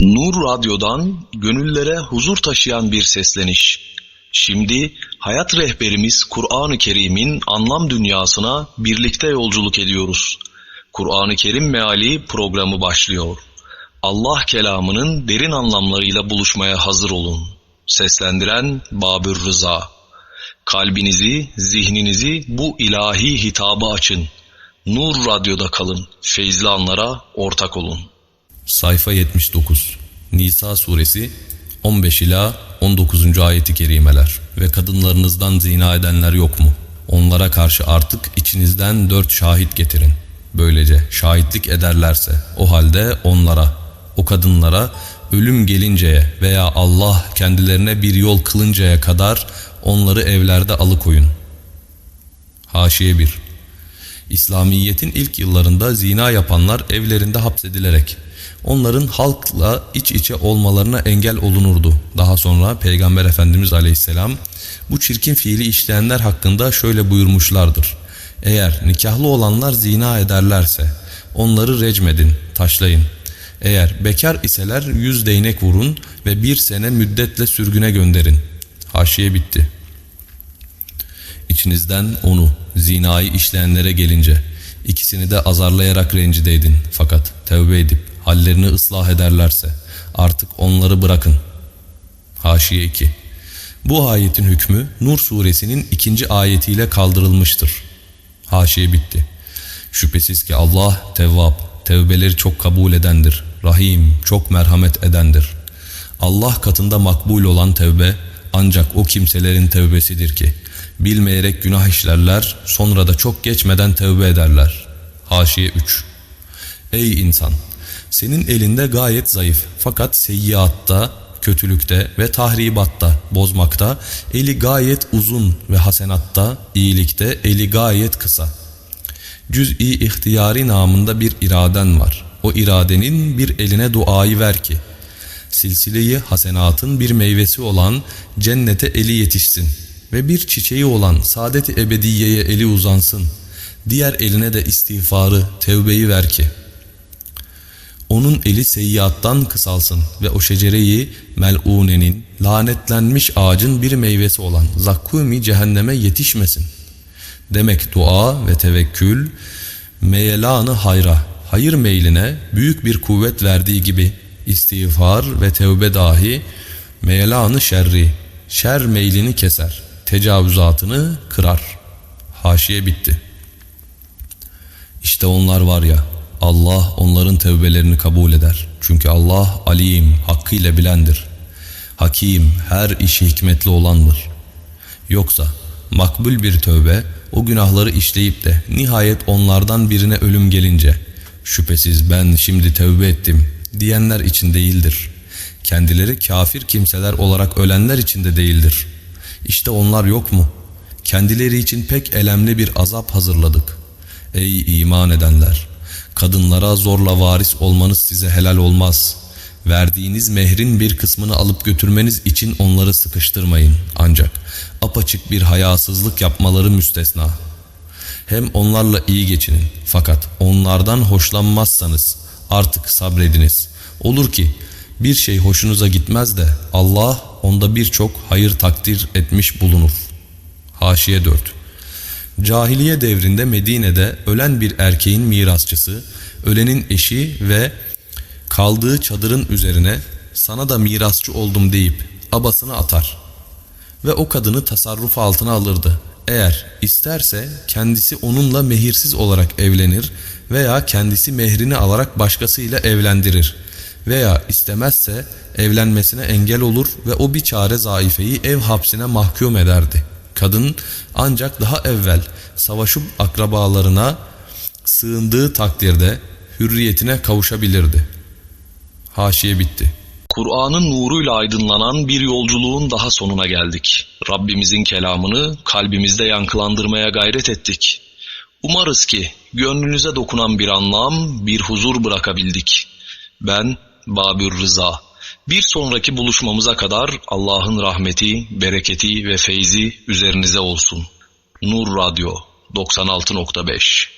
Nur Radyo'dan gönüllere huzur taşıyan bir sesleniş. Şimdi hayat rehberimiz Kur'an-ı Kerim'in anlam dünyasına birlikte yolculuk ediyoruz. Kur'an-ı Kerim Meali programı başlıyor. Allah kelamının derin anlamlarıyla buluşmaya hazır olun. Seslendiren Babür Rıza. Kalbinizi, zihninizi bu ilahi hitaba açın. Nur Radyo'da kalın. Feyzli anlara ortak olun. Sayfa 79 Nisa suresi 15 ila 19. ayeti kerimeler ve kadınlarınızdan zina edenler yok mu? Onlara karşı artık içinizden dört şahit getirin. Böylece şahitlik ederlerse o halde onlara, o kadınlara ölüm gelinceye veya Allah kendilerine bir yol kılıncaya kadar onları evlerde alıkoyun. Haşiye 1 İslamiyet'in ilk yıllarında zina yapanlar evlerinde hapsedilerek onların halkla iç içe olmalarına engel olunurdu. Daha sonra Peygamber Efendimiz Aleyhisselam bu çirkin fiili işleyenler hakkında şöyle buyurmuşlardır. Eğer nikahlı olanlar zina ederlerse onları recmedin, taşlayın. Eğer bekar iseler yüz değnek vurun ve bir sene müddetle sürgüne gönderin. Haşiye bitti. İçinizden onu, zinayı işleyenlere gelince ikisini de azarlayarak rencide edin. Fakat tevbe edip hallerini ıslah ederlerse artık onları bırakın. Haşiye 2 Bu ayetin hükmü Nur suresinin ikinci ayetiyle kaldırılmıştır. Haşiye bitti. Şüphesiz ki Allah tevvab, tevbeleri çok kabul edendir. Rahim, çok merhamet edendir. Allah katında makbul olan tevbe ancak o kimselerin tevbesidir ki bilmeyerek günah işlerler sonra da çok geçmeden tevbe ederler. Haşiye 3 Ey insan! Senin elinde gayet zayıf fakat seyyiatta, kötülükte ve tahribatta, bozmakta eli gayet uzun ve hasenatta, iyilikte eli gayet kısa. Cüz'i ihtiyari namında bir iraden var. O iradenin bir eline duayı ver ki, silsileyi hasenatın bir meyvesi olan cennete eli yetişsin ve bir çiçeği olan saadet-i ebediyeye eli uzansın. Diğer eline de istiğfarı, tevbeyi ver ki, onun eli seyyiattan kısalsın ve o şecereyi mel'unenin, lanetlenmiş ağacın bir meyvesi olan zakkumi cehenneme yetişmesin. Demek dua ve tevekkül, meyelanı hayra, hayır meyline büyük bir kuvvet verdiği gibi istiğfar ve tevbe dahi meyelanı şerri, şer meylini keser, tecavüzatını kırar. Haşiye bitti. İşte onlar var ya, Allah onların tevbelerini kabul eder. Çünkü Allah alim, hakkıyla bilendir. Hakim, her işi hikmetli olandır. Yoksa makbul bir tövbe o günahları işleyip de nihayet onlardan birine ölüm gelince şüphesiz ben şimdi tövbe ettim diyenler için değildir. Kendileri kafir kimseler olarak ölenler için de değildir. İşte onlar yok mu? Kendileri için pek elemli bir azap hazırladık. Ey iman edenler! Kadınlara zorla varis olmanız size helal olmaz. Verdiğiniz mehrin bir kısmını alıp götürmeniz için onları sıkıştırmayın. Ancak apaçık bir hayasızlık yapmaları müstesna. Hem onlarla iyi geçinin. Fakat onlardan hoşlanmazsanız artık sabrediniz. Olur ki bir şey hoşunuza gitmez de Allah onda birçok hayır takdir etmiş bulunur. Haşiye 4 Cahiliye devrinde Medine'de ölen bir erkeğin mirasçısı, ölenin eşi ve kaldığı çadırın üzerine sana da mirasçı oldum deyip abasını atar ve o kadını tasarruf altına alırdı. Eğer isterse kendisi onunla mehirsiz olarak evlenir veya kendisi mehrini alarak başkasıyla evlendirir veya istemezse evlenmesine engel olur ve o bir çare zaifeyi ev hapsine mahkum ederdi. Kadın ancak daha evvel savaşıp akrabalarına sığındığı takdirde hürriyetine kavuşabilirdi. Haşiye bitti. Kur'an'ın nuruyla aydınlanan bir yolculuğun daha sonuna geldik. Rabbimizin kelamını kalbimizde yankılandırmaya gayret ettik. Umarız ki gönlünüze dokunan bir anlam, bir huzur bırakabildik. Ben Babür Rıza. Bir sonraki buluşmamıza kadar Allah'ın rahmeti, bereketi ve feyzi üzerinize olsun. Nur Radyo 96.5